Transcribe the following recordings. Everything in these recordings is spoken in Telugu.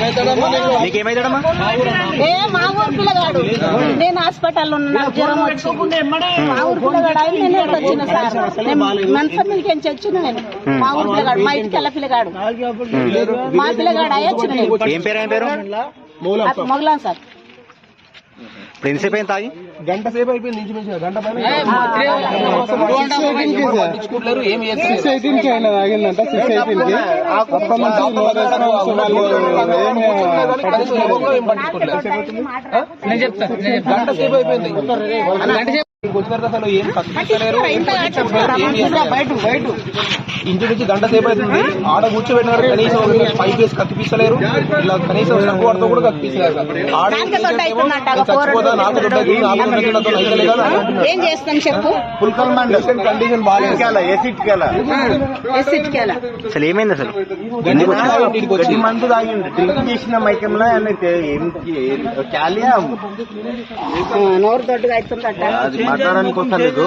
నీకేమైతాడమ్మా ఏ మా ఊరు పిల్లగాడు. నేను హాస్పిటల్ ఉన్నా నాకు జ్వరం వచ్చి. మా ఊరు పిల్లగాడు ఆయన నేను వచ్చిన సార్? నేను మనసు మీదకి నుంచి వచ్చిన నేను. మా ఊరు పిల్లగాడు మా ఇంటికి వెళ్ళ పిల్లగాడు. మా పిల్లగాడు అయ్యి వచ్చిన నేను. ఏం పేరు ఏం పేరు? మొగలాం సార్. ఇప్పుడు ఎంతసేపు అయింది తాగి? గంట సేపు అయిపోయింది ఇంచుమించు గంట పైన పట్టించుకోవట్లేరు ఏం సిక్స్ ఎయిటీన్కి ఆయన తాగిందంట సిక్స్ ఎయిటీన్కి. అప్పటి నుంచి నో రెస్పాన్స్ వాళ్ళు ఏమి పట్టించుకోలేదు. నేను చెప్తా గంట సేపు అయిపోయింది. ఇంటి నుంచి గంట సేపు అవుతుంది. ఆడ కూర్చోబెట్టినారు కనీసం పైప్ వేసి కత్తిపిస్తలేరు ఇలా కనీసం సబ్బుతో కూడా కత్తిపిస్తలేరు ఆడ నాకే చచ్చిపోతా. ఏం చేస్తాం చెప్పు? కండిషన్ బాగాలేదు. అసలు ఏమైంది అసలు? గడ్డి మందు తాగిండు డ్రింక్ చేసిన మైకంలో క్యాలియా నోరు దొడ్డుగా అవుతుందట. అది మాట్లాడడానికి వస్తలేదు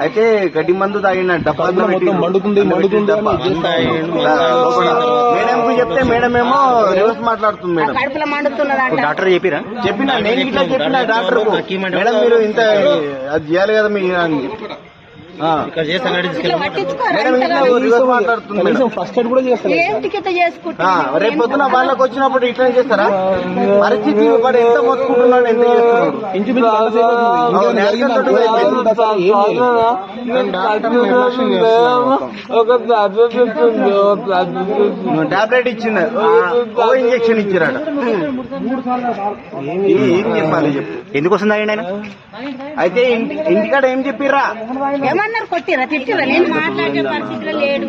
అయితే గడ్డి మందు అని మేడం కు చెప్తే మేడం ఏమో రివర్స్ మాట్లాడుతుంది మేడం. డాక్టర్ చెప్పిరా? చెప్పిన నేను ఇట్లా చెప్పిన డాక్టర్ మేడం మీరు ఇంత అది చేయాలి కదా మీ అని ఆ. ఇట్లా పట్టించుకోరా మేడం ఇట్లా రివర్స్ మాట్లాడుతుంది మేడం కనీసం ఫస్ట్ ఎయిడ్ కూడా చేస్తారు. ఏం టికెట్ చేసుకుంటా ఆ, రేపు పొద్దున వాళ్ళకి వచ్చినప్పుడు ఇట్లా చేస్తారా? పరిస్థితి వాడు ఎంత మొత్తుకుంటున్నాడు ఎంత చేస్తున్నాడు? టాబ్లెట్ ఇచ్చింది ఓ ఇంజక్షన్ ఇచ్చిరాడు. ఏం చెప్పాలి చెప్పు. ఎందుకు వస్తుంది తాగిండు ఆయన? అయితే ఇంటి ఇంటికాడ ఏం చెప్పిర్రా? ఏమన్నారు కొట్టిరా? తిట్టిరా? నేను మాట్లాడే పరిస్థితిలో లేడు.